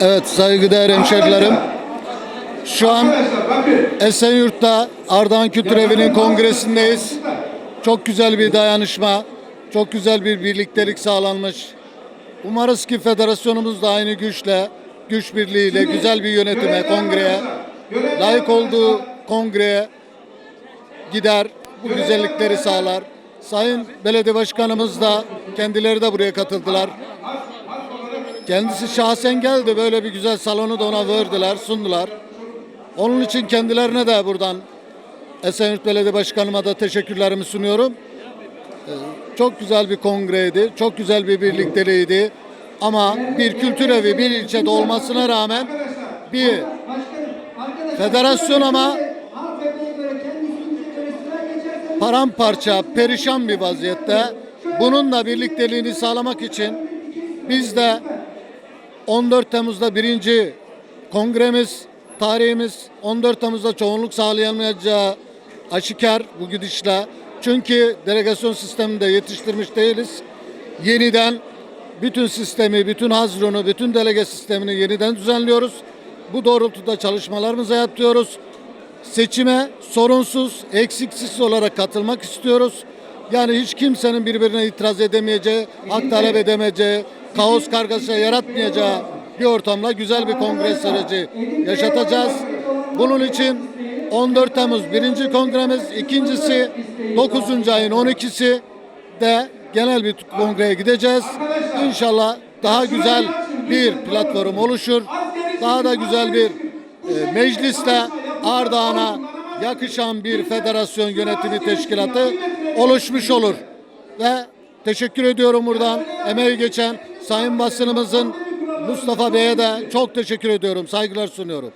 Evet saygıdeğer hemşerilerim. Şu an Esenyurt'ta Ardahan Kültür Evi'nin kongresindeyiz. Çok güzel bir dayanışma, çok güzel bir birliktelik sağlanmış. Umarız ki federasyonumuz da aynı güçle, güç birliğiyle güzel bir yönetime, kongreye, layık olduğu kongreye gider, bu güzellikleri sağlar. Sayın Belediye Başkanımız da kendileri de buraya katıldılar. Kendisi şahsen geldi. Böyle bir güzel salonu da ona verdiler, sundular. Onun için kendilerine de buradan Esenyurt Belediye Başkanıma da teşekkürlerimi sunuyorum. Ee, Çok güzel bir kongreydi. Çok güzel bir birlikteliğiydi. Ama bir kültür evi bir ilçede olmasına rağmen bir federasyon ama paramparça, perişan bir vaziyette. Bununla birlikteliğini sağlamak için biz de 14 Temmuz'da birinci kongremiz, tarihimiz 14 Temmuz'da çoğunluk sağlayamayacağı aşikar bu gidişle. Çünkü delegasyon sisteminde yetiştirmiş değiliz. Yeniden bütün sistemi, bütün hazrunu, bütün delege sistemini yeniden düzenliyoruz. Bu doğrultuda çalışmalarımızı yapıyoruz. Seçime sorunsuz, eksiksiz olarak katılmak istiyoruz. Yani hiç kimsenin birbirine itiraz edemeyeceği, hak talep edemeyeceği, kaos kargaşa yaratmayacağı bir ortamla güzel bir kongre süreci yaşatacağız. Bunun için 14 Temmuz birinci kongremiz, ikincisi 9. ayın 12'si de genel bir kongreye gideceğiz. İnşallah daha güzel bir platform oluşur. Daha da güzel bir e, meclisle Ardahan'a yakışan bir federasyon yönetimi teşkilatı oluşmuş olur. Ve teşekkür ediyorum buradan emeği geçen sayın basınımızın Mustafa Bey'e de çok teşekkür ediyorum. Saygılar sunuyorum.